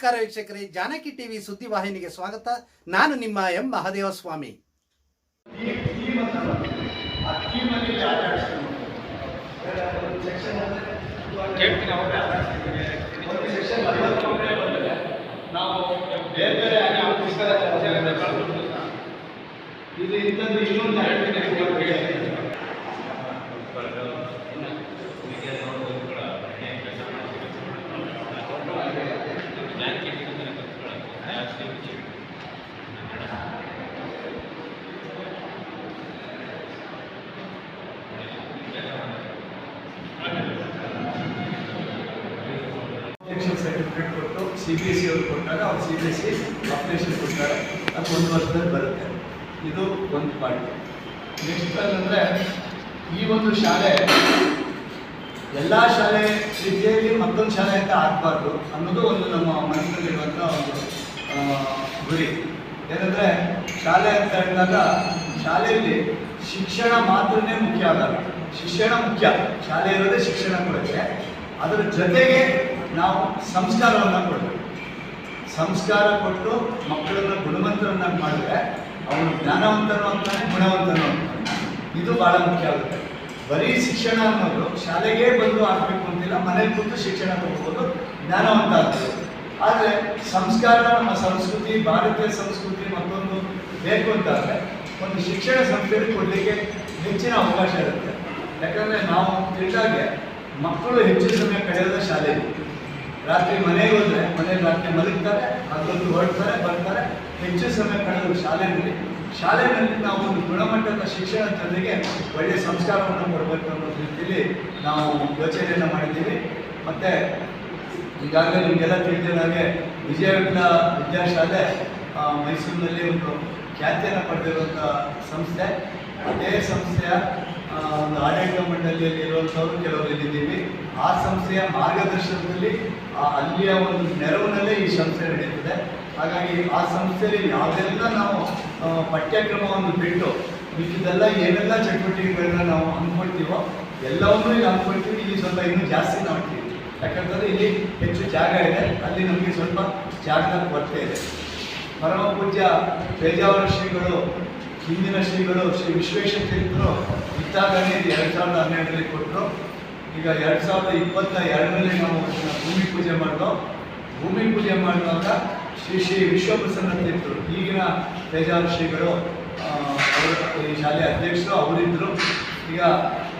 ನಮಸ್ಕಾರ ವೀಕ್ಷಕರೇ ಜಾನಕಿ ಟಿವಿ ಸುದ್ದಿವಾಹಿನಿಗೆ ಸ್ವಾಗತ. ನಾನು ನಿಮ್ಮ ಎಂ. ಮಹದೇವ ಸ್ವಾಮಿ ನಾವು ಬೇರೆ ಬೇರೆ ಆಗಿ ಆ ಪುಸ್ತಕದ ಚರ್ಚೆಗಳನ್ನ ಕಳ್ಕೊಂಡು ಇದು ಇಂಥದ್ದು ಇನ್ನೊಂದು ಅಪ್ಲಿಕೇಶನ್ ಸರ್ಟಿಫಿಕೇಟ್ ಕೊಟ್ಟು ಸಿ ಬಿ ಎಸ್ ಸಿ ಅವ್ರು ಕೊಟ್ಟಾಗ ಅವ್ರು C B S C application ಕೊಡ್ತಾರೆ ಅದು ಒಂದು ವರ್ಷದಲ್ಲಿ ಬರುತ್ತೆ ಇದು ಪಾರ್ಟ್ ನೆಕ್ಸ್ಟ್ ಅಂದರೆ ಈ ಒಂದು ಶಾಲೆ, ಎಲ್ಲ ಶಾಲೆ ರೀತಿಯಲ್ಲಿ ಮತ್ತೊಂದು ಶಾಲೆ ಅಂತ ಆಗಬಾರ್ದು ಅನ್ನೋದು ಒಂದು ನಮ್ಮ ಮನಸ್ಸಿನಲ್ಲಿರುವಂಥ ಒಂದು ಗುರಿ. ಏನಂದರೆ, ಶಾಲೆ ಅಂತ ಹೇಳಿದಾಗ ಶಾಲೆಯಲ್ಲಿ ಶಿಕ್ಷಣ ಮಾತ್ರನೇ ಮುಖ್ಯ ಆಗಲ್ಲ. ಶಿಕ್ಷಣ ಮುಖ್ಯ. ಶಾಲೆ ಇರೋದೇ ಶಿಕ್ಷಣ ಕೊಡುತ್ತೆ. ಅದರ ಜೊತೆಗೆ ನಾವು ಸಂಸ್ಕಾರವನ್ನು ಕೊಡಬೇಕು. ಸಂಸ್ಕಾರ ಕೊಟ್ಟು ಮಕ್ಕಳನ್ನ ಗುಣಮಂತರನ್ನಾಗಿ ಮಾಡಿದ್ರೆ ಅವನು ಜ್ಞಾನವಂತನು ಅಂತಾನೆ ಗುಣವಂತನು ಇದು ಬಹಳ ಮುಖ್ಯ ಆಗುತ್ತೆ. ಬರೀ ಶಿಕ್ಷಣ ಅನ್ನೋದು ಶಾಲೆಗೆ ಬಂದು ಆಗಬೇಕು ಅಂತಿಲ್ಲ ಮನೆಗೆ ಕೂತು ಶಿಕ್ಷಣ ತಗೋಬೋದು ಜ್ಞಾನವಂತ ಆಗ್ತದೆ ಆದರೆ ಸಂಸ್ಕಾರ, ನಮ್ಮ ಸಂಸ್ಕೃತಿ, ಭಾರತೀಯ ಸಂಸ್ಕೃತಿ ಮತ್ತೊಂದು ಬೇಕು ಅಂತಾದರೆ ಒಂದು ಶಿಕ್ಷಣ ಸಂಸ್ಥೆಯಲ್ಲಿ ಕೊಡಲಿಕ್ಕೆ ಹೆಚ್ಚಿನ ಅವಕಾಶ ಇರುತ್ತೆ. ಯಾಕಂದರೆ ನಾವು ತಿಳಿದಾಗೆ ಮಕ್ಕಳು ಹೆಚ್ಚು ಸಮಯ ಕಳೆಯೋದ ಶಾಲೆಯಲ್ಲಿ. ರಾತ್ರಿ ಮನೆಗೆ ಹೋದ್ರೆ ಮನೆಯಲ್ಲಿ ರಾತ್ರಿ ಮಲಗ್ತಾರೆ ಅದೊಂದು ಹೊರಡ್ತಾರೆ, ಬರ್ತಾರೆ ಹೆಚ್ಚು ಸಮಯ ಕಳೆದು ಶಾಲೆಯಲ್ಲಿ ಶಾಲೆಯಲ್ಲಿ ನಾವು ಒಂದು ಗುಣಮಟ್ಟದ ಶಿಕ್ಷಣ ಜೊತೆಗೆ ಒಳ್ಳೆಯ ಸಂಸ್ಕಾರವನ್ನು ಕೊಡಬೇಕು ಅನ್ನೋ ರೀತಿಯಲ್ಲಿ ನಾವು ಯೋಚನೆಯನ್ನು ಮಾಡಿದ್ದೀವಿ. ಮತ್ತು ಈಗಾಗಲೇ ನಿಮಗೆಲ್ಲ ತಿಳಿದಿರೋ ಹಾಗೆ ವಿಜಯವಿಠಲ ವಿದ್ಯಾಶಾಲೆ ಮೈಸೂರಿನಲ್ಲಿ ಒಂದು ಖ್ಯಾತಿಯನ್ನು ಪಡೆದಿರುವಂಥ ಸಂಸ್ಥೆ. ಅದೇ ಸಂಸ್ಥೆಯ ಒಂದು ಆಡಳಿತ ಮಂಡಳಿಯಲ್ಲಿ ಇರುವಂಥವ್ರು ಕೆಲವರು ಇದ್ದೀವಿ ಆ ಸಂಸ್ಥೆಯ ಮಾರ್ಗದರ್ಶನದಲ್ಲಿ ಅಲ್ಲಿಯ ಒಂದು ನೆರವಿನಲ್ಲೇ ಈ ಸಂಸ್ಥೆ ನಡೆಯುತ್ತದೆ. ಹಾಗಾಗಿ ಆ ಸಂಸ್ಥೆಯಲ್ಲಿ ಯಾವುದೆಲ್ಲ ನಾವು ಪಠ್ಯಕ್ರಮವನ್ನು ಬಿಟ್ಟು ಮಿಕ್ಕಿದೆಲ್ಲ ಏನೆಲ್ಲ ಚಟುವಟಿಕೆಗಳನ್ನ ನಾವು ಅಂದ್ಕೊಳ್ತೀವೋ ಎಲ್ಲವನ್ನೂ ಇಲ್ಲಿ ಅಂದ್ಕೊಳ್ತೀವಿ. ಇಲ್ಲಿ ಸ್ವಲ್ಪ ಇನ್ನೂ ಜಾಸ್ತಿ ಮಾಡ್ತೀವಿ ಯಾಕಂತಂದ್ರೆ ಇಲ್ಲಿ ಹೆಚ್ಚು ಜಾಗ ಇದೆ. ಅಲ್ಲಿ ನಮಗೆ ಸ್ವಲ್ಪ ಜಾಗದ ಕೊರತೆ ಇದೆ. ಪರಮ ಪೂಜ್ಯ ಪೇಜಾವರ ಶ್ರೀಗಳು, ಹಿಂದಿನ ಶ್ರೀಗಳು ಶ್ರೀ ವಿಶ್ವೇಶ್ವರ ತೀರ್ಥರು ಇದು ಎರಡು ಸಾವಿರದ ಹನ್ನೆರಡರಲ್ಲಿ ಕೊಟ್ಟರು. ಈಗ ಎರಡು ಸಾವಿರದ ಇಪ್ಪತ್ತ ಎರಡರಲ್ಲಿ ನಾವು ಭೂಮಿ ಪೂಜೆ ಮಾಡಿದ್ವು ಭೂಮಿ ಪೂಜೆ ಮಾಡುವಾಗ ಶ್ರೀ ಶ್ರೀ ವಿಶ್ವಪ್ರಸನ್ನ ತೀರ್ಥರು, ಈಗಿನ ಪೇಜಾವರ ಶ್ರೀಗಳು ಅವರು ಈ ಶಾಲೆಯ ಅಧ್ಯಕ್ಷರು ಅವರಿದ್ದರು ಈಗ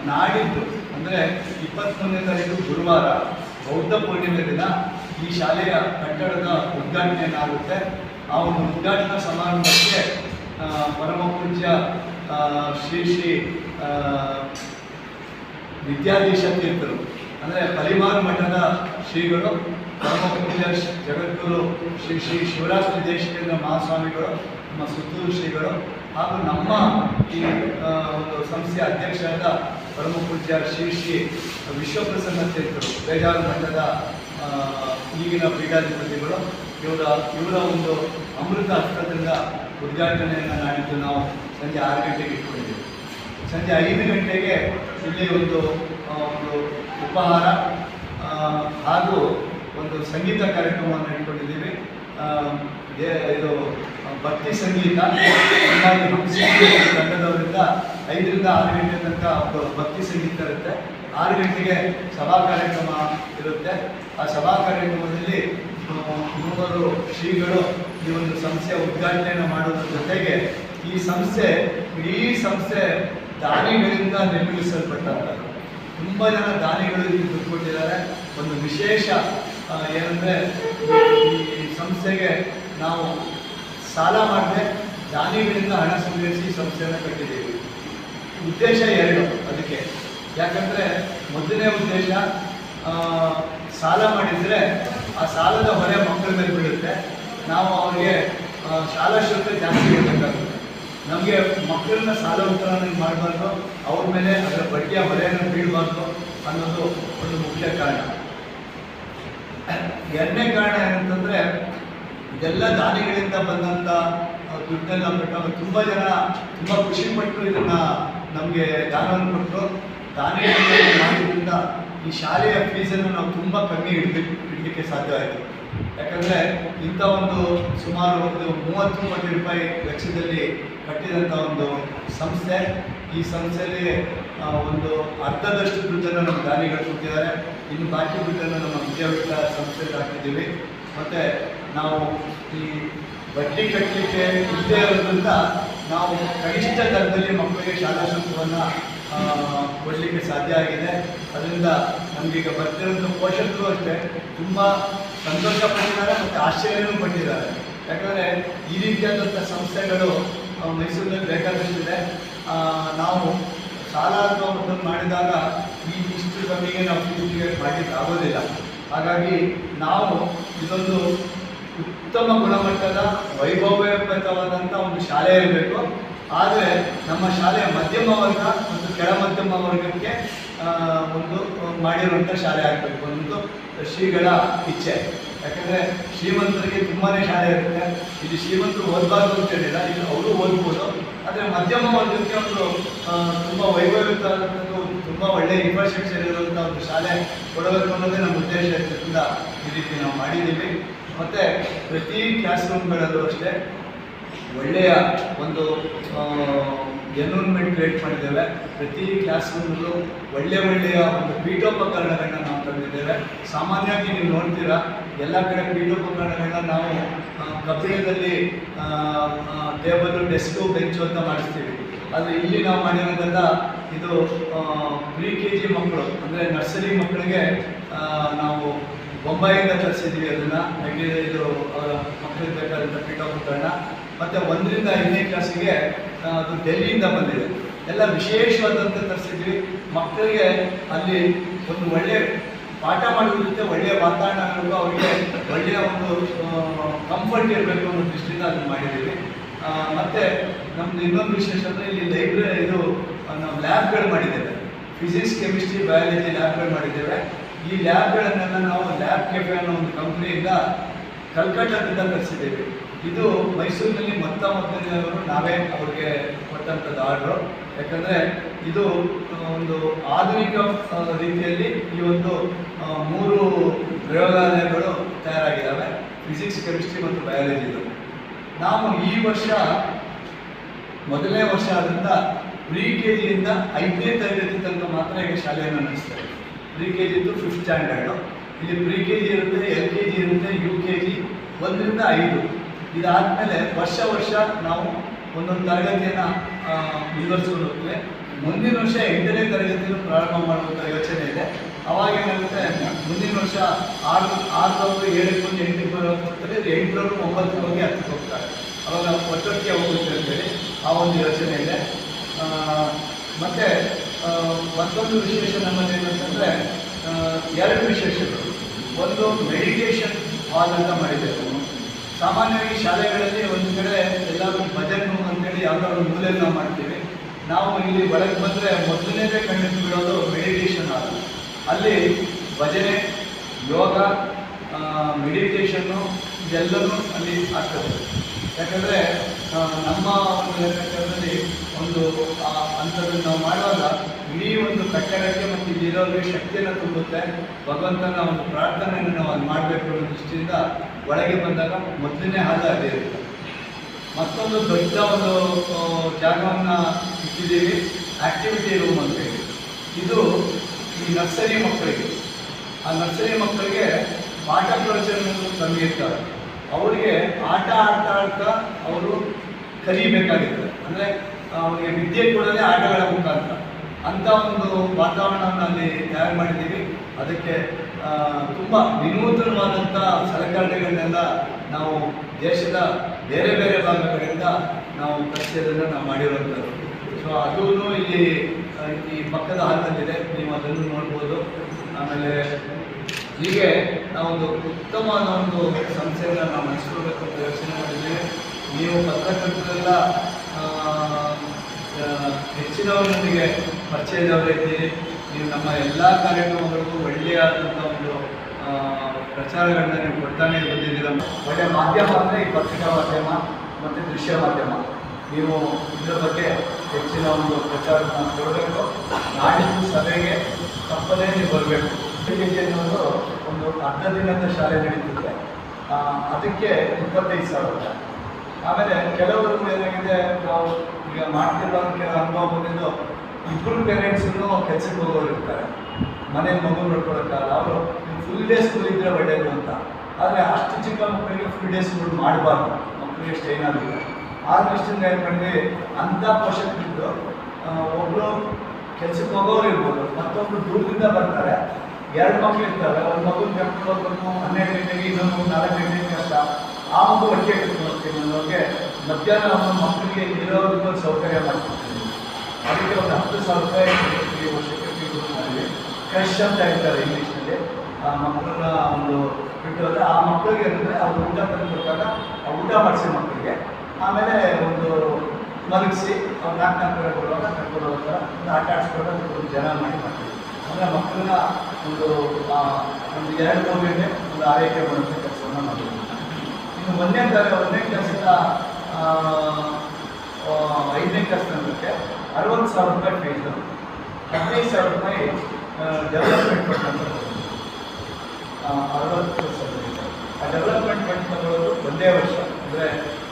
ನಾಡಿದ್ದು ಅಂದರೆ ಇಪ್ಪತ್ತ್ಮೂರನೇ ತಾರೀಕು ಗುರುವಾರ, ಬೌದ್ಧ ಪೂರ್ಣಿಮೆ ದಿನ. ಈ ಶಾಲೆಯ ಕಟ್ಟಡದ ಉದ್ಘಾಟನೆಯನ್ನಾಗುತ್ತೆ ಆ ಒಂದು ಉದ್ಘಾಟನಾ ಸಮಾರಂಭಕ್ಕೆ ಪರಮಪೂಜ್ಯ ಪರಮ ಪೂಜ್ಯ ಶ್ರೀ ಶ್ರೀ ವಿದ್ಯಾಧೀಶ ತೀರ್ಥರು, ಅಂದರೆ ಪರಿವಾರ ಮಠದ ಶ್ರೀಗಳು ಪೂಜ್ಯ ಜಗದ್ಗುರು ಶ್ರೀ ಶ್ರೀ ಶಿವರಾತ್ರಿ ದೇಶಿಕೇಂದ್ರ ಮಹಾಸ್ವಾಮಿಗಳು, ನಮ್ಮ ಸುತ್ತೂರು ಶ್ರೀಗಳು ಹಾಗೂ ನಮ್ಮ ಈ ಒಂದು ಸಂಸ್ಥೆಯ ಅಧ್ಯಕ್ಷರಾದ ಪರಮ ಪೂಜ್ಯ ಶ್ರೀ ಶ್ರೀ ವಿಶ್ವಪ್ರಸನ್ನ ತೀರ್ಥರು, ಬೇಜಾರು ಮಠದ ಈಗಿನ ಪೀಠಾಧಿಪತಿಗಳು, ಇವರ ಇವರ ಒಂದು ಅಮೃತ ಹಸ್ತದಿಂದ ಉದ್ಘಾಟನೆಯನ್ನು ನಾಡಿದ್ದು ನಾವು ಸಂಜೆ ಆರು ಗಂಟೆಗೆ ಇಟ್ಕೊಂಡಿದ್ದೀವಿ. ಸಂಜೆ ಐದು ಗಂಟೆಗೆ ಇಲ್ಲಿ ಒಂದು ಒಂದು ಉಪಹಾರ ಹಾಗೂ ಒಂದು ಸಂಗೀತ ಕಾರ್ಯಕ್ರಮವನ್ನು ಇಟ್ಕೊಂಡಿದ್ದೀವಿ. ಇದು, ಭಕ್ತಿ ಸಂಗೀತ ತಂಡದವರಿಂದ ಐದರಿಂದ ಆರು ಗಂಟೆ ತನಕ ಒಂದು ಭಕ್ತಿ ಸಂಗೀತ ಇರುತ್ತೆ. ಆರು ಗಂಟೆಗೆ ಸಭಾ ಕಾರ್ಯಕ್ರಮ ಇರುತ್ತೆ. ಆ ಸಭಾ ಕಾರ್ಯಕ್ರಮದಲ್ಲಿ ಮೂವರು ಶ್ರೀಗಳು ಈ ಒಂದು ಸಂಸ್ಥೆ ಉದ್ಘಾಟನೆಯನ್ನು ಮಾಡೋದ್ರ ಜೊತೆಗೆ ಈ ಸಂಸ್ಥೆ, ಇಡೀ ಸಂಸ್ಥೆ ದಾನಿಗಳಿಂದ ನಿರ್ಮಿಸಲ್ಪಟ್ಟಂಥದ್ದು ತುಂಬ ಜನ ದಾನಿಗಳು ಇಲ್ಲಿ ದುಡ್ಡು ಕೊಟ್ಟಿದ್ದಾರೆ ಒಂದು ವಿಶೇಷ ಏನಂದ್ರೆ, ಈ ಸಂಸ್ಥೆಗೆ ನಾವು ಸಾಲ ಮಾಡದೆ ದಾನಿಗಳಿಂದ ಹಣ ಸಂಗ್ರಹಿಸಿ ಸಂಸ್ಥೆಯನ್ನು ಕಟ್ಟಿದ್ದೀವಿ. ಉದ್ದೇಶ ಎರಡು ಅದಕ್ಕೆ. ಯಾಕಂದ್ರೆ, ಮೊದಲನೇ ಉದ್ದೇಶ ಸಾಲ ಮಾಡಿದ್ರೆ ಆ ಸಾಲದ ಹೊರೆ ಮಕ್ಕಳ ಮೇಲೆ ಬೀಳುತ್ತೆ. ನಾವು ಅವರಿಗೆ ಶಾಲಾ ಶುಲ್ಕ ಜಾಸ್ತಿ ಇರಬೇಕಾಗುತ್ತೆ. ನಮಗೆ ಮಕ್ಕಳನ್ನ ಸಾಲ ಉತ್ತರ ಮಾಡಬಾರ್ದು, ಅವ್ರ ಮೇಲೆ ಅದರ ಬಡ್ಡಿಯ ಹೊರೆಯನ್ನು ಬೀಳಬಾರ್ದು ಅನ್ನೋದು ಒಂದು ಮುಖ್ಯ ಕಾರಣ. ಎರಡನೇ ಕಾರಣ ಏನಂತಂದ್ರೆ, ಇದೆಲ್ಲ ದಾನಿಗಳಿಂದ ಬಂದಂಥ ದುಡ್ಡೆಲ್ಲ ಬಿಟ್ಟು ತುಂಬಾ ಜನ, ತುಂಬ ಖುಷಿ ಪಟ್ಟು ಇದನ್ನ ನಮಗೆ ದಾನವನ್ನು ಕೊಟ್ಟರು ದಾನಿಗಳಿಂದ ಈ ಶಾಲೆಯ ಫೀಸನ್ನು ನಾವು ತುಂಬ ಕಮ್ಮಿ ಇಡಲಿಕ್ಕೆ ಇಡಲಿಕ್ಕೆ ಸಾಧ್ಯ ಆಯಿತು. ಯಾಕಂದರೆ ಇಂಥ ಒಂದು ಸುಮಾರು ಒಂದು ಮೂವತ್ತು ಕೋಟಿ ರೂಪಾಯಿ ವೆಚ್ಚದಲ್ಲಿ ಕಟ್ಟಿದಂಥ ಒಂದು ಸಂಸ್ಥೆ, ಈ ಸಂಸ್ಥೆಯಲ್ಲಿ ಒಂದು ಅರ್ಧದಷ್ಟು ದುಡ್ಡನ್ನು ನಮ್ಮ ದಾನಿಗಳು ಕೊಟ್ಟಿದ್ದಾರೆ. ಇನ್ನು ಬಾಕಿ ದುಡ್ಡನ್ನು ನಮ್ಮ ವಿದ್ಯಾಪೀಠ ಸಂಸ್ಥೆಗೆ ಹಾಕಿದ್ದೀವಿ. ಮತ್ತು ನಾವು ಈ ಬಡ್ಡಿ ಕಟ್ಟಲಿಕ್ಕೆ ಇಲ್ಲದೆ ಇರೋದ್ರಿಂದ ನಾವು ಕನಿಷ್ಠ ದರದಲ್ಲಿ ಮಕ್ಕಳಿಗೆ ಶಾಲಾ ಶುಲ್ಕವನ್ನು ಕೊಡಲಿಕ್ಕೆ ಸಾಧ್ಯ ಆಗಿದೆ. ಅದರಿಂದ ನಮಗೀಗ ಬರ್ತಿರೋಂಥ ಪೋಷಕರು ಅಷ್ಟೇ ತುಂಬ ಸಂತೋಷ ಪಟ್ಟಿದ್ದಾರೆ ಮತ್ತು ಆಶ್ಚರ್ಯನೂ ಪಟ್ಟಿದ್ದಾರೆ. ಯಾಕಂದರೆ ಈ ರೀತಿಯಾದಂಥ ಸಂಸ್ಥೆಗಳು ಮೈಸೂರಿನಲ್ಲಿ ಬೇಕಾದಷ್ಟಿದೆ. ನಾವು ಶಾಲಾ ಮತ್ತೊಂದು ಮಾಡಿದಾಗ ಈ ಇಷ್ಟು ಕಮ್ಮಿಗೆ ನಾವು ಫೀಸ್ಗೆ ಮಾಡಲಿಕ್ಕೆ ಆಗೋದಿಲ್ಲ. ಹಾಗಾಗಿ ನಾವು ಇದೊಂದು ಉತ್ತಮ ಗುಣಮಟ್ಟದ ವೈಭವಯುತವಾದಂಥ ಒಂದು ಶಾಲೆ ಇರಬೇಕು. ಆದರೆ ನಮ್ಮ ಶಾಲೆಯ ಮಧ್ಯಮ ವರ್ಗ ಮತ್ತು ಕೆಳ ಮಧ್ಯಮ ವರ್ಗಕ್ಕೆ ಒಂದು ಮಾಡಿರುವಂಥ ಶಾಲೆ ಆಗಬೇಕು. ಅನ್ನೋದು ಶ್ರೀಗಳ ಇಚ್ಛೆ. ಯಾಕಂದರೆ ಶ್ರೀಮಂತರಿಗೆ ತುಂಬಾ ಶಾಲೆ ಇರುತ್ತೆ. ಇಲ್ಲಿ ಶ್ರೀಮಂತರು ಓದಬಾರ್ದು ಅಂತ ಹೇಳಿಲ್ಲ. ಇಲ್ಲಿ ಅವರು ಓದ್ಬೋದು. ಆದರೆ ಮಧ್ಯಮ ವರ್ಗಕ್ಕೆ ಒಂದು ತುಂಬ ಒಂದು, ತುಂಬ ಒಳ್ಳೆಯ ಇನ್ಫ್ರಾಸ್ಟ್ರಕ್ಚರ್ ಇರುವಂಥ ಒಂದು ಶಾಲೆ ಕೊಡಬೇಕು ಅನ್ನೋದೇ ನಮ್ಮ ಉದ್ದೇಶ ಇರೋದ್ರಿಂದ ಈ ರೀತಿ ನಾವು ಮಾಡಿದ್ದೀವಿ. ಮತ್ತು ಪ್ರತಿ ಕ್ಲಾಸ್ ರೂಮ್ಗಳಲ್ಲೂ ಅಷ್ಟೇ ಒಳ್ಳೆಯ ಒಂದು ಎನ್ವಿರಾನ್ಮೆಂಟ್ ಕ್ರಿಯೇಟ್ ಮಾಡಿದ್ದೇವೆ. ಪ್ರತಿ ಕ್ಲಾಸ್ ರೂಮಲ್ಲೂ ಒಳ್ಳೆ ಒಳ್ಳೆಯ ಒಂದು ಪೀಠೋಪಕರಣಗಳನ್ನ ನಾವು ತಂದಿದ್ದೇವೆ. ಸಾಮಾನ್ಯವಾಗಿ ನೀವು ನೋಡ್ತೀರಾ, ಎಲ್ಲ ಕಡೆ ಪೀಠೋಪಕರಣಗಳನ್ನ ನಾವು ಕಬ್ಬಿಣದಲ್ಲಿ ಟೇಬಲ್ ಡೆಸ್ಕು, ಬೆಂಚು ಅಂತ ಮಾಡಿಸ್ತೀವಿ. ಆದರೆ ಇಲ್ಲಿ ನಾವು ಮಾಡಿರೋದೆಲ್ಲ ಇದು ಪ್ರಿ ಕೆ ಜಿ ಮಕ್ಕಳು, ಅಂದರೆ ನರ್ಸರಿ ಮಕ್ಕಳಿಗೆ ನಾವು ಬೊಂಬಾಯಿಂದ ತರಿಸಿದ್ವಿ ಅದನ್ನು. ಹಾಗೆ ಇದು, ಅವರ ಮಕ್ಕಳಿಗೆ ಬೇಕಾದಂಥ ಪೀಠೋಪಕರಣ. ಮತ್ತು ಒಂದರಿಂದ ಐದನೇ ಕ್ಲಾಸಿಗೆ ಅದು ಡೆಲ್ಲಿಯಿಂದ ಬಂದಿದೆ. ಎಲ್ಲ ವಿಶೇಷವಾದಂಥ ತರಿಸಿದ್ವಿ ಮಕ್ಕಳಿಗೆ ಅಲ್ಲಿ ಒಂದು ಒಳ್ಳೆ ಪಾಠ ಮಾಡೋದ್ರ ಜೊತೆ ಒಳ್ಳೆಯ ವಾತಾವರಣ ಇರಬೇಕು ಅವರಿಗೆ ಒಳ್ಳೆಯ ಒಂದು ಕಂಫರ್ಟ್ ಇರಬೇಕು ಅನ್ನೋ ದೃಷ್ಟಿಯಿಂದ ಅದನ್ನು ಮಾಡಿದ್ದೀವಿ. ಮತ್ತು ನಮ್ಮದು ಇನ್ನೊಂದು ವಿಶೇಷ ಅಂದರೆ ಇಲ್ಲಿ ಲೈಬ್ರರಿ ಇದು ನಮ್ಮ ಲ್ಯಾಬ್ಗಳು ಮಾಡಿದ್ದೇವೆ. ಫಿಸಿಕ್ಸ್ ಕೆಮಿಸ್ಟ್ರಿ ಬಯಾಲಜಿ ಲ್ಯಾಬ್ಗಳು ಮಾಡಿದ್ದೇವೆ. ಈ ಲ್ಯಾಬ್ಗಳನ್ನೆಲ್ಲ ನಾವು ಲ್ಯಾಬ್ ಕೆಫೆ ಅನ್ನೋ ಒಂದು ಕಂಪ್ನಿಯಿಂದ ಕಲ್ಕಟ್ಟಾದಿಂದ ತರಿಸಿದ್ದೇವೆ ಇದು ಮೈಸೂರಿನಲ್ಲಿ ಮೊತ್ತ ಮೊದಲನೇವರು ನಾವೇ ಅವ್ರಿಗೆ ಕೊಟ್ಟಂಥದ್ದು ಆರ್ಡ್ರು. ಯಾಕಂದರೆ ಇದು ಒಂದು ಆಧುನಿಕ ರೀತಿಯಲ್ಲಿ ಈ ಒಂದು ಮೂರು ಪ್ರಯೋಗಾಲಯಗಳು ತಯಾರಾಗಿದ್ದಾವೆ. ಫಿಸಿಕ್ಸ್, ಕೆಮಿಸ್ಟ್ರಿ ಮತ್ತು ಬಯಾಲಜಿದು ನಾವು ಈ ವರ್ಷ, ಮೊದಲನೇ ವರ್ಷ ಆದ್ದರಿಂದ ಪ್ರಿ ಕೆ ಜಿಯಿಂದ ಐದನೇ ತರಗತಿ ತನಕ ಮಾತ್ರ ಈಗ ಶಾಲೆಯನ್ನು ನಡೆಸ್ತಾರೆ. ಪ್ರಿ ಕೆ ಜಿದ್ದು ಫಿಫ್ತ್ ಸ್ಟ್ಯಾಂಡರ್ಡು ಇಲ್ಲಿ ಪ್ರೀ ಕೆ ಜಿ ಇರುತ್ತೆ ಎಲ್ ಕೆ ಜಿ ಇರುತ್ತೆ ಯು ಕೆ ಜಿ ಒಂದರಿಂದ ಐದು. ಇದಾದಮೇಲೆ ವರ್ಷ ವರ್ಷ ನಾವು ಒಂದೊಂದು ತರಗತಿಯನ್ನು ಮುಂದುವರಿಸ್ಕೊಂಡು ಹೋಗ್ತೇವೆ ಮುಂದಿನ ವರ್ಷ ಎಂಟನೇ ತರಗತಿಯನ್ನು ಪ್ರಾರಂಭ ಮಾಡುವಂಥ ಯೋಚನೆ ಇದೆ. ಅವಾಗ ಏನಾಗುತ್ತೆ, ಮುಂದಿನ ವರ್ಷ ಆರು ಆರರವರು ಏಳಕ್ಕೆ ಬಂದು ಎಂಟಕ್ಕೆ ಬರೋ ಹೋಗ್ತಾರೆ ಎಂಟರವರು ಒಂಬತ್ತು ಹೋಗಿ ಹತ್ತಕ್ಕೆ ಹೋಗ್ತಾರೆ. ಅವಾಗ ಒಟ್ಟೊಟ್ಟಿಗೆ ಹೋಗುತ್ತೆ ಅಂತೇಳಿ ಆ ಒಂದು ಯೋಚನೆ ಇದೆ. ಮತ್ತು ಮತ್ತೊಂದು ವಿಶೇಷ ನಮ್ಮಲ್ಲಿ ಏನಂತಂದ್ರೆ ಎರಡು ವಿಶೇಷಗಳು. ಒಂದು ಮೆಡಿಟೇಷನ್ ಹಾಲ್ ಅಂತ ಮಾಡಿದ್ದೇವೆ. ಸಾಮಾನ್ಯವಾಗಿ ಶಾಲೆಗಳಲ್ಲಿ ಒಂದು ಕಡೆ ಎಲ್ಲರೂ ಭಜನ್ ಅಂತೇಳಿ ಯಾವ್ದಾದ್ರು ಮೂಲೆಯನ್ನು ನಾವು ಮಾಡ್ತೀವಿ. ನಾವು ಇಲ್ಲಿ ಒಳಗೆ ಬಂದರೆ ಮೊದಲನೇದೇ ಕಂಡು ಬಿಡೋದು ಮೆಡಿಟೇಷನ್ ಹಾಲ್ ಅಲ್ಲಿ ಭಜನೆ, ಯೋಗ ಮೆಡಿಟೇಷನ್ನು ಇದೆಲ್ಲವೂ ಅಲ್ಲಿ ಆಗ್ತದೆ. ಯಾಕಂದರೆ ನಮ್ಮ ಒಂದು ಲೆಕ್ಕಾಚಾರದಲ್ಲಿ ಒಂದು ಅಂಥದ್ದನ್ನು ನಾವು ಮಾಡುವಾಗ ಇಡೀ ಒಂದು ಕಟ್ಟಡಕ್ಕೆ ಮತ್ತು ಇಲ್ಲಿರೋರಿಗೆ ಶಕ್ತಿಯನ್ನು ತುಂಬುತ್ತೆ. ಭಗವಂತನ ಒಂದು ಪ್ರಾರ್ಥನೆಯನ್ನು ನಾವು ಅದು ಮಾಡಬೇಕು ಅನ್ನೋ ದೃಷ್ಟಿಯಿಂದ ಒಳಗೆ ಬಂದಾಗ ಮೊದಲನೇ ಹಾಲು ಅದೇ ಇರುತ್ತೆ. ಮತ್ತೊಂದು ದೊಡ್ಡ ಒಂದು ಜಾಗವನ್ನು ಇಟ್ಟಿದ್ದೀವಿ. ಆಕ್ಟಿವಿಟಿ ರೂಮ್ ಅಂತ ಹೇಳಿ. ಇದು ಈ ನರ್ಸರಿ ಮಕ್ಕಳಿಗೆ. ಆ ನರ್ಸರಿ ಮಕ್ಕಳಿಗೆ ಪಾಠ ಪ್ರವಚನಗಳು ಕಮ್ಮಿ ಇರ್ತವೆ ಅವರಿಗೆ ಆಟ ಆಡ್ತಾ ಆಡ್ತಾ ಅವರು ಕಲಿಬೇಕಾಗಿತ್ತು. ಅಂದರೆ ಅವರಿಗೆ ವಿದ್ಯೆ ಕೊಡಲೇ ಆಟಗಳ ಮುಖಾಂತರ ಅಂಥ ಒಂದು ವಾತಾವರಣವನ್ನು ಅಲ್ಲಿ ತಯಾರು ಮಾಡಿದ್ದೀವಿ. ಅದಕ್ಕೆ ತುಂಬ ವಿನೂತನವಾದಂಥ ಸಲಕರಣೆಗಳನ್ನೆಲ್ಲ ನಾವು ದೇಶದ ಬೇರೆ ಬೇರೆ ಭಾಗಗಳಿಂದ ನಾವು ತರಿಸಿದ್ದನ್ನು ನಾವು ಮಾಡಿರುವಂಥದ್ದು. ಸೊ ಅದೂ ಇಲ್ಲಿ ಈ ಪಕ್ಕದ ಹಾಲಿನಲ್ಲಿದೆ. ನೀವು ಅದನ್ನು ನೋಡ್ಬೋದು. ಆಮೇಲೆ ಹೀಗೆ ನಾವೊಂದು ಉತ್ತಮವಾದ ಒಂದು ಸಂಸ್ಥೆಯನ್ನು ನಾವು ನಡೆಸ್ಕೊಳ್ಬೇಕು ಅಂತ ಯೋಚನೆ ಮಾಡಿದ್ದೀವಿ. ನೀವು ಪತ್ರಕರ್ತರೆಲ್ಲ ಆ, ಪರಿಚಯದವರೇ ಇದ್ದೀರಿ. ನೀವು ನಮ್ಮ ಎಲ್ಲ ಕಾರ್ಯಕ್ರಮಗಳಿಗೂ ಒಳ್ಳೆಯಾದಂಥ ಒಂದು ಪ್ರಚಾರಗಳನ್ನ ನೀವು ಕೊಡ್ತಾನೆ ಬಂದಿದ್ದೀರ. ಒಳ್ಳೆಯ ಮಾಧ್ಯಮ ಅಂದರೆ ಈ ಪತ್ರಿಕಾ ಮಾಧ್ಯಮ ಮತ್ತು ದೃಶ್ಯ ಮಾಧ್ಯಮ. ನೀವು ಇದರ ಬಗ್ಗೆ ಹೆಚ್ಚಿನ ಒಂದು ಪ್ರಚಾರವನ್ನು ಕೊಡಬೇಕು. ನಾಡಿದ್ದು ಸಭೆಗೆ ತಪ್ಪದೇ ನೀವು ಬರಬೇಕು. ಅನ್ನೋದು ಒಂದು ಅರ್ಧ ದಿನದ ಶಾಲೆ ನಡೀತಿದೆ. ಅದಕ್ಕೆ ಇಪ್ಪತ್ತೈದು ಸಾವಿರ. ಆಮೇಲೆ ಕೆಲವರು ಏನಾಗಿದೆ ನಾವು ಈಗ ಮಾಡ್ತಿರೋ ಕೆಲವು ಅನುಭವ ಬಂದಿದ್ದು ಇಬ್ಬರು ಪೇರೆಂಟ್ಸನ್ನು ಕೆಲಸಕ್ಕೆ ಹೋಗೋರು ಇರ್ತಾರೆ. ಮನೇಲಿ ಮಗು ನೋಡ್ಕೊಳಕ್ಕಾಗಲ್ಲ ಅವರು ಫುಲ್ ಡೇ ಸ್ಕೂಲ್ ಇದ್ರೆ ಒಳ್ಳೇದು ಅಂತ. ಆದರೆ ಅಷ್ಟು ಚಿಕ್ಕ ಮಕ್ಕಳಿಗೆ ಫುಲ್ ಡೇ ಸ್ಕೂಲ್ ಮಾಡಬಾರ್ದು. ಮಕ್ಕಳಿಗೆ ಸ್ಟೈನ್ ಆಗಿದೆ ಆ ದೃಷ್ಟಿಯಿಂದ ಏನು ಮಾಡಿದ್ವಿ? ಅಂಥ ಪೋಷಕರಿದ್ದು ಒಬ್ಬರು ಕೆಲ್ಸಕ್ಕೆ ಹೋಗೋರು ಇರ್ಬೋದು. ಮತ್ತೊಬ್ರು ದೂರದಿಂದ ಬರ್ತಾರೆ. ಎರಡು ಮಕ್ಕಳು ಇರ್ತಾರೆ. ಒಂದು ಮಗು ಕರ್ಕೊಂಡು ಹೋಗ್ಬೇಕು. ಹನ್ನೆರಡು ಗಂಟೆಗೆ ಇನ್ನೊಂದು ನಾಲ್ಕು ಗಂಟೆಗೆ ಕಷ್ಟ. ಆ ಮಗು ಒಟ್ಟಿಗೆ ಕರ್ಕೊಂಡು ಹೋಗ್ತೀನಿ ಮಧ್ಯಾಹ್ನ ಒಂದು ಮಕ್ಕಳಿಗೆ ನೀರಾವರಿ ಸೌಕರ್ಯ ಮಾಡಿಕೊಡ್ತೀವಿ ಅದಕ್ಕೆ ಒಂದು ಹತ್ತು ಸಾವಿರ ರೂಪಾಯಿ ವರ್ಷಕ್ಕೆ ಫೀಸ್ ಮಾಡಿದ್ವಿ ಕ್ರಶ್ ಅಂತ ಹೇಳ್ತಾರೆ ಇಂಗ್ಲೀಷ್ನಲ್ಲಿ. ಆ ಮಕ್ಕಳನ್ನ ಒಂದು ಬಿಟ್ಟು ಆ ಮಕ್ಕಳಿಗೆ ಅಂದರೆ ಅವ್ರು ಊಟ ತಂದು ಕೊಟ್ಟಾಗ ಆ ಊಟ ಮಾಡಿಸಿ ಮಕ್ಕಳಿಗೆ. ಆಮೇಲೆ ಒಂದು ಮಲಗಿಸಿ ಅವ್ರು ನಾಲ್ಕು ನಾಲ್ಕು ಬರುವಾಗ ಕರ್ಕೊಂಡು ಥರ ಒಂದು ಆಟ ಆಡಿಸ್ಕೊಂಡು ಒಂದು ಜನ ಮಾಡಿ ಮಾಡ್ತೀವಿ ಅಂದರೆ ಮಕ್ಕಳನ್ನ ಒಂದು ಒಂದು ಎರಡು ಮೂರು ಗಂಟೆ ಒಂದು ಆರೈಕೆ ಮಾಡುವಂಥ ಕೆಲಸವನ್ನು ಮಾಡ್ತೀವಿ ಇನ್ನು ಒಂದನೇ ತರ ಒಂದನೇ ಕ್ಲಾಸಿಂದ ಐದನೇ ಕ್ಲಾಸ್ ಅರವತ್ತು ಸಾವಿರ ರೂಪಾಯಿ ಫೀಸು ಹದಿನೈದು ಸಾವಿರ ರೂಪಾಯಿ ಡೆವಲಪ್ಮೆಂಟ್ ಫಂಡ್ ಅಂತ ಅರವತ್ತು ಸಾವಿರ. ಆ ಡೆವಲಪ್ಮೆಂಟ್ ಫಂಡ್ ತಗೊಳ್ಳೋದು ಒಂದೇ ವರ್ಷ. ಅಂದರೆ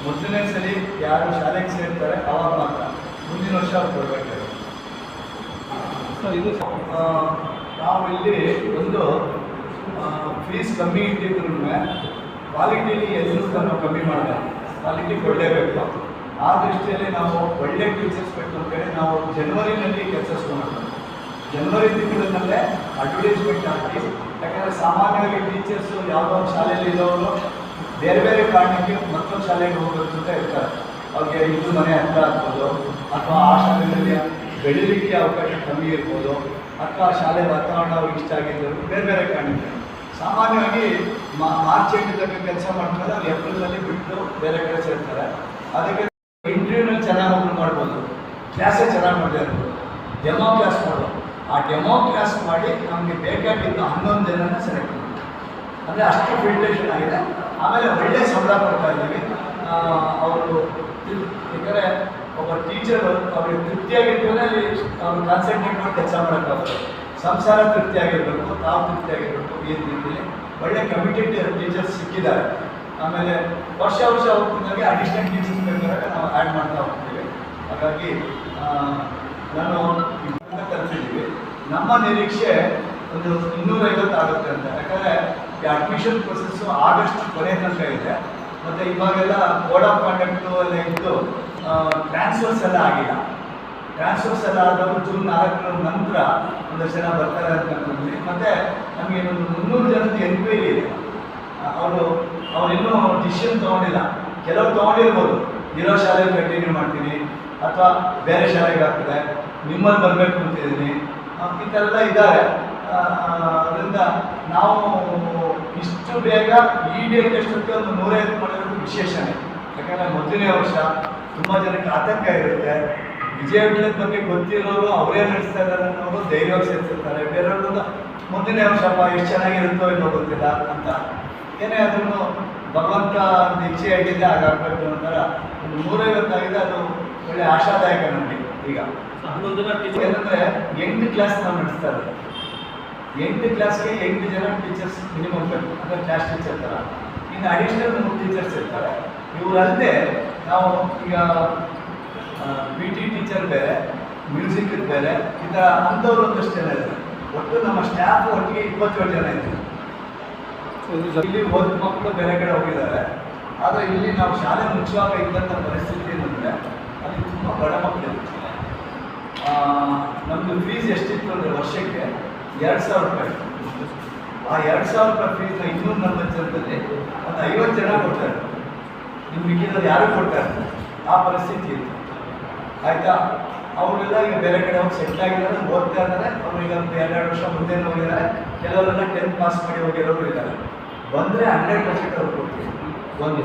ಮೊದಲನೇ ಸಲ ಯಾರು ಶಾಲೆಗೆ ಸೇರ್ತಾರೆ ಅವಾಗ ಮಾತ್ರ. ಮುಂದಿನ ವರ್ಷ ಅವ್ರು ಕೊಡಬೇಕಾಗುತ್ತೆ ಇದು ಆ, ನಾವು ಇಲ್ಲಿ ಒಂದು ಫೀಸ್ ಕಮ್ಮಿ ಇಟ್ಟಿದ್ರು ಕ್ವಾಲಿಟಿಲಿ ಎಲ್ಲರೂ ನಾವು ಕಮ್ಮಿ ಮಾಡಬೇಕು ಕ್ವಾಲಿಟಿ ಕೊಡಲೇಬೇಕು. ಆ ದೃಷ್ಟಿಯಲ್ಲಿ ನಾವು ಒಳ್ಳೆ ಟೀಚರ್ಸ್ ಬೇಕು ಅಂತೇಳಿ ನಾವು ಜನವರಿನಲ್ಲಿ ಕೆಲಸ ಶುರು ಮಾಡ್ತೀವಿ ಜನವರಿ ತಿಂಗಳಿನಲ್ಲೇ ಅಡ್ವರ್ಟೈಸ್ಮೆಂಟ್ ಹಾಕಿ, ಯಾಕಂದರೆ ಸಾಮಾನ್ಯವಾಗಿ ಟೀಚರ್ಸು ಯಾವುದೋ ಶಾಲೆಯಲ್ಲಿ ಇರೋರು ಬೇರೆ ಬೇರೆ ಕಾರಣಕ್ಕೆ ಮತ್ತೊಂದು ಶಾಲೆಗೆ ಹೋಗ್ಬೇಕು ಅಂತ ಇರ್ತಾರೆ ಅವ್ರಿಗೆ ಇದು ಮನೆ ಹತ್ರ ಆಗ್ಬೋದು, ಅಥವಾ ಆ ಶಾಲೆಯಲ್ಲಿ ಬೆಳೀಲಿಕ್ಕೆ ಅವಕಾಶ ಕಮ್ಮಿ ಇರ್ಬೋದು, ಅಥವಾ ಆ ಶಾಲೆ ವಾತಾವರಣ ಅವ್ರಿಗೆ ಇಷ್ಟ ಆಗಿದ್ದು ಬೇರೆ ಬೇರೆ ಕಾರಣಕ್ಕೆ. ಸಾಮಾನ್ಯವಾಗಿ ಮಾರ್ಚ್ ಎಂಟು ತನಕ ಕೆಲಸ ಮಾಡ್ತಾರೆ ಅವ್ರು ಏಪ್ರಿಲಲ್ಲಿ ಬಿಟ್ಟು ಬೇರೆ ಕಡೆ ಸೇರ್ತಾರೆ. ಅದಕ್ಕೆ ಇಂಟರ್ವ್ಯೂನಲ್ಲಿ ಚೆನ್ನಾಗಿ ಹೋಗಿ ಮಾಡ್ಬೋದು. ಕ್ಲಾಸೇ ಚೆನ್ನಾಗಿ ಮಾಡದೇ ಇರ್ಬೋದು. ಡೆಮೋ ಕ್ಲಾಸ್ ಮಾಡೋದು ಆ ಡೆಮೋ ಕ್ಲಾಸ್ ಮಾಡಿ ನಮಗೆ ಬೇಕಾಗಿದ್ದು ಹನ್ನೊಂದು ಜನನ ಸೆಲೆಕ್ಟ್ ಮಾಡ್ತಾರೆ. ಅಂದರೆ ಅಷ್ಟು ಫಿಲ್ಟ್ರೇಷನ್ ಆಗಿದೆ. ಆಮೇಲೆ ಒಳ್ಳೆ ಸಂಬಳ ಕೊಡ್ತಾ ಇದ್ದೀವಿ. ಅವರು ಯಾಕಂದರೆ ಒಬ್ಬ ಟೀಚರ್ ಅವ್ರಿಗೆ ತೃಪ್ತಿಯಾಗಿರ್ತೇನೆ ಅಲ್ಲಿ ಅವ್ರು ಕಾನ್ಸಂಟ್ರೇಟ್ ಮಾಡಿ ಕೆಲಸ ಮಾಡೋಕ್ಕಾಗುತ್ತೆ. ಸಂಸಾರ ತೃಪ್ತಿಯಾಗಿರಬೇಕು, ತಾವು ತೃಪ್ತಿಯಾಗಿರಬೇಕು ಈ ರೀತಿಯಲ್ಲಿ ಒಳ್ಳೆ ಕಮಿಟೆಡ್ ಟೀಚರ್ಸ್ ಸಿಕ್ಕಿದ್ದಾರೆ. ಆಮೇಲೆ ವರ್ಷ ವರ್ಷ ಹೋಗ್ತಿದ್ದಾಗೆ ಅಡಿಷನಲ್ ಟೀಚರ್ಸ್ ಬೇಕಾದಾಗ ನಾವು ಆ್ಯಡ್ ಮಾಡ್ತಾ ಹೋಗ್ತೀವಿ. ಹಾಗಾಗಿ ನಾನು ಕಲ್ತಿದ್ದೀವಿ ನಮ್ಮ ನಿರೀಕ್ಷೆ ಒಂದು ಇನ್ನೂರೈವತ್ತು ಆಗುತ್ತೆ ಅಂತ. ಯಾಕಂದರೆ ಈ ಅಡ್ಮಿಷನ್ ಪ್ರೊಸೆಸ್ಸು ಆಗಸ್ಟ್ ಕೊನೆ ತನಕ ಇದೆ. ಮತ್ತು ಇವಾಗೆಲ್ಲ ಕೋಡ್ ಆಫ್ ಕಾಂಡಕ್ಟು ಎಲ್ಲ ಇದ್ದು ಟ್ರಾನ್ಸ್ಫರ್ಸ್ ಎಲ್ಲ ಆಗಿಲ್ಲ. ಟ್ರಾನ್ಸ್ಫರ್ಸ್ ಎಲ್ಲ ಆದವರು ಜೂನ್ ನಾಲ್ಕರ ನಂತರ ಒಂದು ಜನ ಬರ್ತಾರೆ ಅಂತ ಅನ್ಕೊಂಡಿದ್ದೀನಿ ಮತ್ತು ನಮಗೆ ಒಂದು ಮುನ್ನೂರು ಜನದ ಎನ್ಕ್ವೈರಿ ಇದೆ. ಅವರು ಅವರಿನ್ನೂ ಡಿಸಿಷನ್ ತೊಗೊಂಡಿಲ್ಲ. ಕೆಲವ್ರು ತೊಗೊಂಡಿರ್ಬೋದು. ಇರೋ ಶಾಲೆಗೆ ಕಂಟಿನ್ಯೂ ಮಾಡ್ತೀನಿ, ಅಥವಾ ಬೇರೆ ಶಾಲೆಗೆ ಆಗ್ತದೆ, ನಿಮ್ಮಲ್ಲಿ ಬರಬೇಕು ಅಂತಿದ್ದೀನಿ. ಈ ಥರ ಎಲ್ಲ ಇದ್ದಾರೆ ಅದರಿಂದ ನಾವು ಇಷ್ಟು ಬೇಗ ಈ ಡೇಟ್ ಎಷ್ಟೊತ್ತಿಗೆ ಒಂದು ನೂರೈವತ್ತು ಮಾಡಿರೋದು ವಿಶೇಷನೇ. ಯಾಕಂದರೆ ಮೊದಲನೇ ವರ್ಷ, ತುಂಬ ಜನಕ್ಕೆ ಆತಂಕ ಇರುತ್ತೆ. ವಿಜಯ ವಿಠಲದ ಬಗ್ಗೆ ಗೊತ್ತಿರೋರು ಅವರೇ ನಡೆಸ್ತಾ ಇದ್ದಾರೆ ಅನ್ನೋರು ಧೈರ್ಯವಾಗಿ ಸೇರಿಸಿರ್ತಾರೆ. ಬೇರೆಯವ್ರದ್ದು ಮುಂದಿನ ಅಂಶಪ್ಪ ಎಷ್ಟು ಚೆನ್ನಾಗಿರುತ್ತೋ ಇಲ್ಲೋ ಗೊತ್ತಿಲ್ಲ ಅಂತ. ಏನೇ ಅದನ್ನು ಭಗವಂತ ನಿಶ್ಚಯ ಆಗಬೇಕು ಹಾಗಾಗಬೇಕು ಅಂತಾರ ಒಂದು ನೂರೈವತ್ತಾಗಿದೆ ಅದು ಒಳ್ಳೆ ಆಶಾದಾಯಕ ನಮಗೆ ಈಗ. ಏನಂದ್ರೆ ಎಂಟು ಕ್ಲಾಸ್ ನಾವು ನಡೆಸ್ತಾ ಇದ್ದಾರೆ ಎಂಟು ಕ್ಲಾಸ್ಗೆ ಎಂಟು ಜನ ಟೀಚರ್ಸ್ ಮಿನಿಮಮ್ ಬೇಕು ಅಂದರೆ ಕ್ಲಾಸ್ ಟೀಚರ್ ಥರ ಇನ್ನು ಅಡಿಷನಲ್ ಮೂರು ಟೀಚರ್ಸ್ ಇರ್ತಾರೆ. ಇವರಲ್ಲದೆ ನಾವು ಈಗ ಪಿ ಟಿ ಟೀಚರ್ ಬೇರೆ ಮ್ಯೂಸಿಕ್ ಬೇರೆ, ಈ ಥರ ಅಂಥವ್ರು ಒಂದಷ್ಟು ಜನ ಇದ್ದಾರೆ. ಒಟ್ಟು ನಮ್ಮ ಸ್ಟಾಫ್ ಒಟ್ಟಿಗೆ ಇಪ್ಪತ್ತೇಳು ಜನ ಇದ್ದಾರೆ. ಇಲ್ಲಿ ಹೋದ ಮಕ್ಕಳು ಬೇರೆ ಕಡೆ ಹೋಗಿದ್ದಾರೆ. ಆದರೆ ಇಲ್ಲಿ ನಾವು ಶಾಲೆ ಮುಚ್ಚುವಾಗ ಇದ್ದಂಥ ಪರಿಸ್ಥಿತಿ ಏನಂದರೆ, ಅಲ್ಲಿ ತುಂಬ ಬಡ ಮಕ್ಕಳು ನಮ್ಮದು ಫೀಸ್ ಎಷ್ಟಿತ್ತು ಅಂದರೆ ವರ್ಷಕ್ಕೆ ಎರಡು ಸಾವಿರ ರೂಪಾಯಿ. ಆ ಎರಡು ಸಾವಿರ ರೂಪಾಯಿ ಫೀಸ್ನ ಇನ್ನೂರು ನಲ್ವತ್ತು ಜನದಲ್ಲಿ ಒಂದು ಐವತ್ತು ಜನ ಕೊಡ್ತಾರೆ. ನಿಮ್ಗೆ ಮಿಕ್ಕಿದಲ್ಲಿ ಯಾರು ಕೊಡ್ತಾರೆ ಆ ಪರಿಸ್ಥಿತಿ ಇತ್ತು. ಆಯಿತಾ? ಅವರೆಲ್ಲ ಈಗ ಬೇರೆ ಕಡೆ ಹೋಗಿ ಸೆಟ್ಲ್ ಆಗಿದ್ದಾರೆ ಓದ್ತಾ ಇದ್ದಾರೆ. ಅವ್ರು ಈಗ ಒಂದು ಎರಡೆರಡು ವರ್ಷ ಮುಂದೆ ಹೋಗಿದ್ದಾರೆ. ಕೆಲವರೆಲ್ಲ ಟೆಂತ್ ಪಾಸ್ ಮಾಡಿ ಹೋಗಿರೋರು ಇದ್ದಾರೆ. ಬಂದರೆ ಹಂಡ್ರೆಡ್ ಪರ್ಸೆಂಟ್ ಅವ್ರು ಕೊಡ್ತೀವಿ. ಒಂದು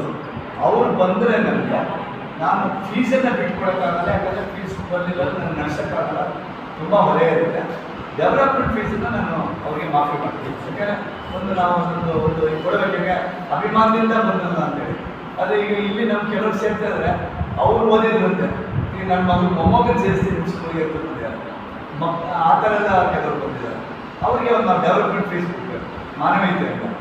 ಅವ್ರು ಬಂದರೆ ನನಗೆ ನಾನು ಫೀಸನ್ನು ಬಿಟ್ಕೊಡೋಕ್ಕಾಗಲ್ಲ, ಯಾಕಂದರೆ ಫೀಸ್ ಬರಲಿಲ್ಲ ನಾನು ನಡೆಸೋಕ್ಕಾಗಲ್ಲ ತುಂಬ ಹೊರೆ ಇರುತ್ತೆ. ಡೆವಲಪ್ಮೆಂಟ್ ಫೀಸನ್ನು ನಾನು ಅವ್ರಿಗೆ ಮಾಫಿ ಮಾಡ್ತೀನಿ. ಯಾಕಂದರೆ ಒಂದು ನಾವು ಒಂದು ಒಂದು ಕೊಡಬೇಕಾಗೆ ಅಭಿಮಾನದಿಂದ ಬಂದಲ್ಲ ಅಂತೇಳಿ. ಅದೇ ಈಗ ಇಲ್ಲಿ ನಮ್ಮ ಕೆಲವರು ಸೇರ್ತಾ ಇದ್ದಾರೆ ಅವ್ರು ಓದಿದ್ರಂತೆ ಈಗ ನನ್ನ ಮಗಳು ಮೊಮ್ಮಗನ ಸೇರಿಸಿ ಸ್ಕೂಲ್ಗೆ ಬಂದಿದ್ದಾರೆ. ಆ ಥರ ಎಲ್ಲ ಕೆಲವರು ಬಂದಿದ್ದಾರೆ. ಅವರಿಗೆ ಒಂದು ಡೆವಲಪ್ಮೆಂಟ್ ಫೀಸ್ ಕೊಡ್ಬೇಕು ಮಾನವೀಯತೆಯಿಂದ